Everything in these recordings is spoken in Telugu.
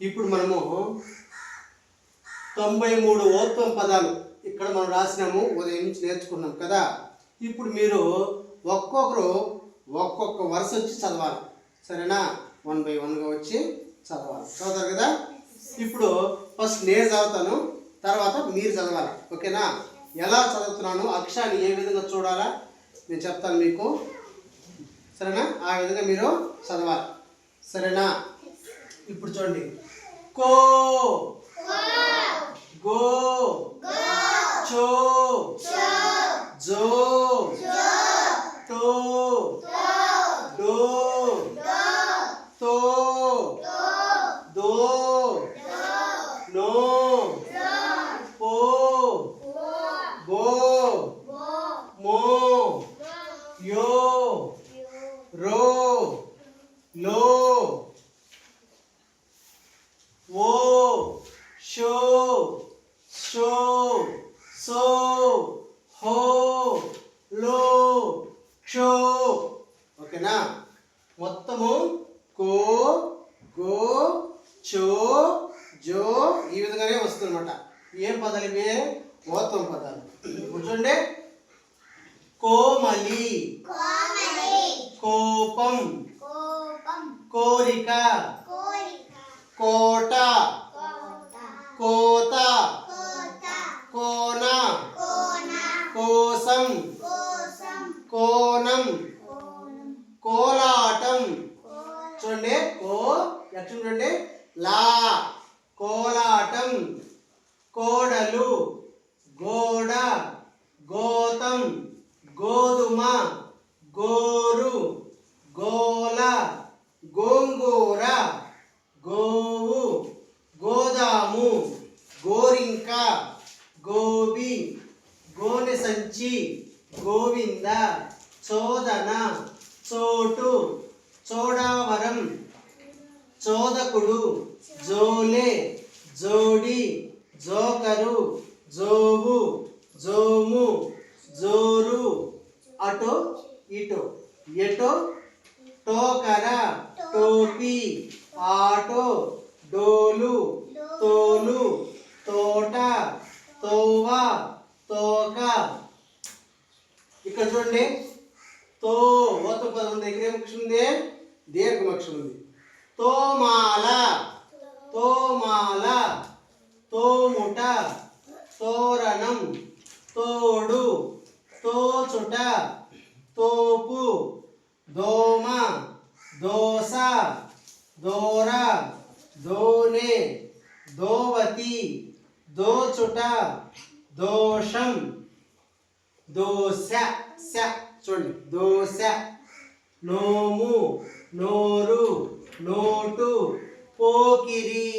ఇప్పుడు మనము తొంభై మూడు ఓత్వం పదాలు ఇక్కడ మనం రాసినాము ఉదయం నుంచి నేర్చుకున్నాం కదా. ఇప్పుడు మీరు ఒక్కొక్కరు ఒక్కొక్క వరుస వచ్చి చదవాలి. సరేనా? వన్ బై వన్గా వచ్చి చదవాలి. చదువుతారు కదా? ఇప్పుడు ఫస్ట్ నేను చదువుతాను తర్వాత మీరు చదవాలి. ఓకేనా? ఎలా చదువుతున్నాను? అక్షరాన్ని ఏ విధంగా చూడాలా? నేను చెప్తాను మీకు. సరేనా? ఆ విధంగా మీరు చదవాలి. సరేనా? ఇప్పుడు చూడండి. కో గో చో జో టో డో తో దో నో పో బో మో యో రో లో చో జో ఈ విధంగానే వస్తుందన్నమాట. ఏం పదాలు ఇవి? ఓత్తం పదాలు. చూడండి కోమలి. కోపం. కోరిక. కోట. కోత. కోన. కోసం. కోణం. గోరు గోల గోంగూర గోవు గోదాము గోరింక గోబి గోనె సంచి గోవింద చోదన చోటు చోడావరం చోదకుడు జోలే జోడి జోకరు జోవు జోము జోరు అటు ఇటు. ఎటు? టోకర టోపీ ఆటో. డోలు. తోలు. తోట. తోవ. తోక. ఇక్కడ చూడండి. తో. ఓత పదం దగ్గర ఏం ఉంది? దీర్ఘం ఉంది. తోమాల. తోమాల. తోముట. తోరణం. తోడు. తోచుట. తోపు దోమ దోస దోర దోనే దోవతి దోచుట దోషం దోశ శ చూడండి దోశ నోము నోరు నోటు పోకిరి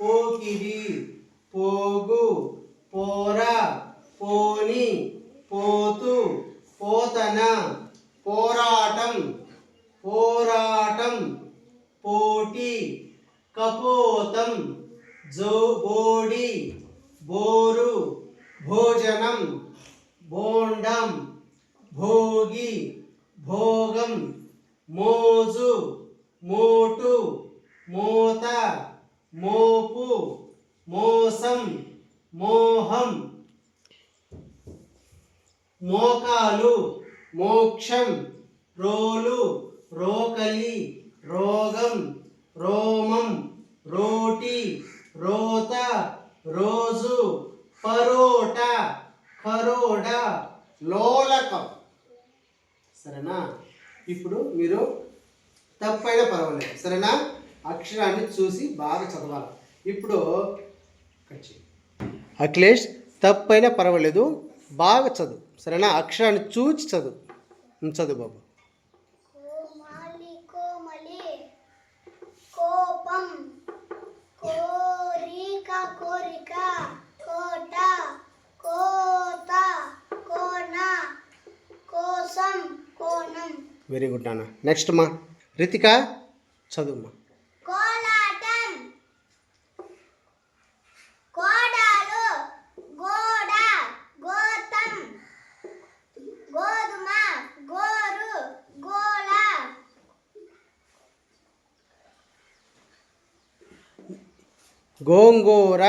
పోకిరి పోగు పోరా పోని పోతు పోతన పోరాటం పోరాటం పోటీ కపోతం జోబోడి బోరు భోజనం బోండం భోగి భోగం మోజు మోటు మోత మోపు మోసం మోహం. మోకాలు మోక్షం రోలు రోకలి రోగం రోమం రోటి రోత రోజు పరోట కరోడ లోలకం. సరేనా? ఇప్పుడు మీరు తప్పైనా పర్వాలేదు. సరేనా? అక్షరాన్ని చూసి బాగా చదవాలి. ఇప్పుడు అఖిలేష్ తప్పైనా పర్వాలేదు. బాగా చదువు. సరేనా? అక్షరాన్ని చూచి చదువు. చదువు బాబు. కోమాలి కోమలి కోపం కోరిక కోరిక కోట కోత కోన కోసం కోణం. వెరీ గుడ్ నాన్న. నెక్స్ట్ మా. రితిక చదువుమా గోంగూర.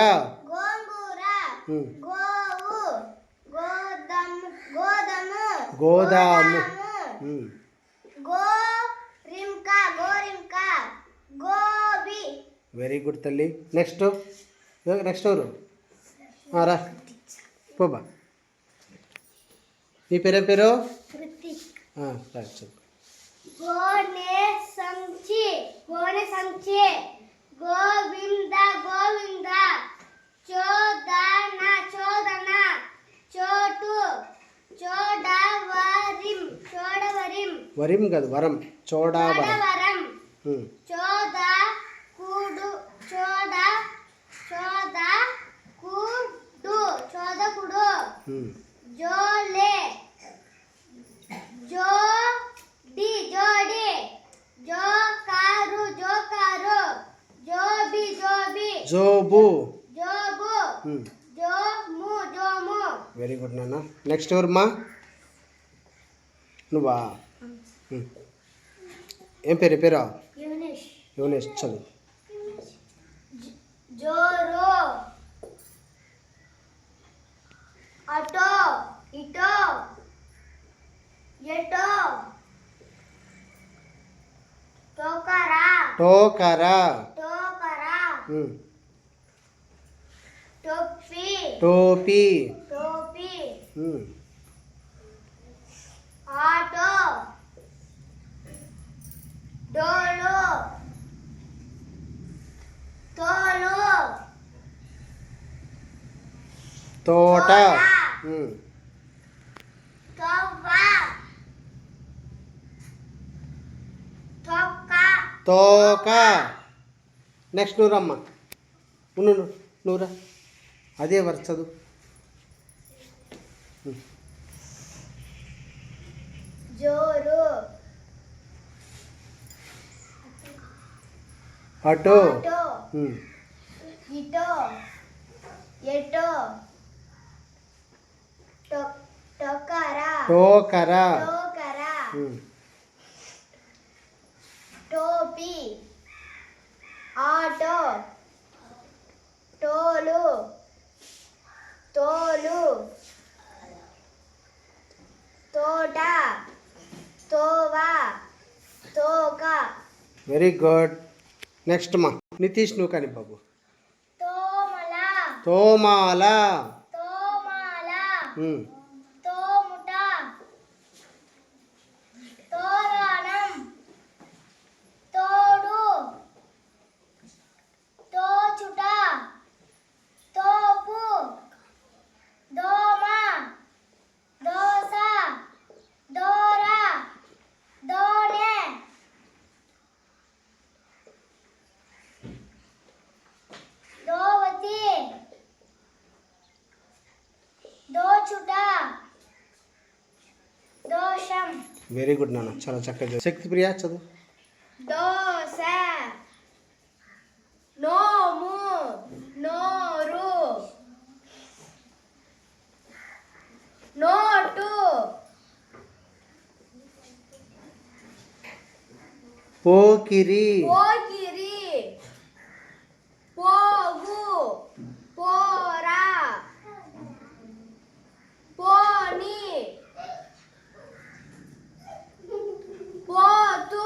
గోదాము వెరీ గుడ్ తల్లి. నెక్స్ట్. నెక్స్ట్ ఎవరు? రా. పోబా నీ పేరే పేరు? చెప్పు. గోవింద గోవింద. చోదన చోదన. చోటు చోడవరిం చోడవరిం. వరిం కాదు వరం. చోడావరం. చోద కుడు చోద చోద కుడు చోదకుడు ఉమ్. జోలే జోడి జోడి జోకారు జోకారు జోబి జోబి జోబు జోబు ఉమ్. జోము జోము వెరీ గుడ్ నాన్న. నెక్స్ట్ ఎవరమ్మా నువ్వా. ఏం పేరు పేరా? యునిష్ చదువు. జోరు. అటో ఇటో ఎటో. టోకరా. టోకరా. టోకరా. టోపీ. ఆటో. డోలు. తోలు. తోట. తోక. నెక్స్ట్ నువ్వు రమ్మా నువ్వు నువ్వురా అదే వరుస చదువు. జోరు. అటో. ఇటో. ఎటో. టోకరా. టోకరా. ఉమ్. టోపీ. ఆటో. టోలు తోలు. తోట తోవ తోక. వెరీ గుడ్ నెక్స్ట్ మా నితీష్ నువ్వు కానీ బాబు. తోమల. తోమాల. తోమాల ఉమ్. తోముట తోరణం తోడు తోచుట తోపు దోమ దోస దోర దోణె దోవతి దోచుట దోషం వెరీ గుడ్ నాన్న చాలా చక్కగా. శక్తి ప్రియ చదువు. దోస నోము నోరు నోటు పోకిరి. పోకిరి పోగు పోరా పోని పోతు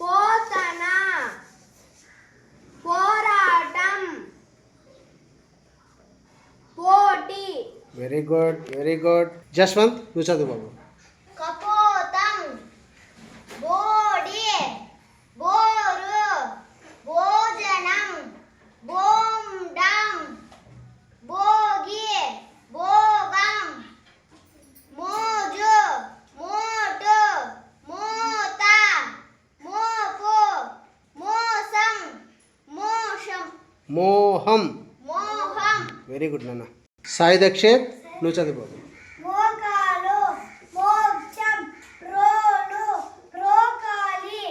పోతన పోరాటం పోటీ very good very good Jaswanth నువ్వు చదువు బాబు కపోతం బోడి బోరు భోజనం బోండం సాయి దక్షిత్ నువ్వు చదువు బాబు మోకాలు మోక్షం రోలు రోకాలి.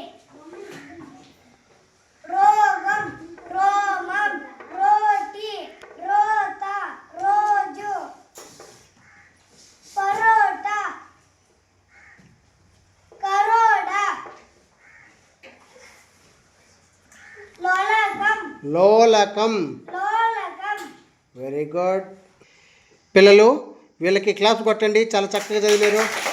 రోగం రోమం రోటి రోత రోజు. పరోట కరోడ. మొల లోలకం. లోలకం. Very good. పిల్లలు వీళ్ళకి క్లాస్ కొట్టండి. చాలా చక్కగా చదివారు.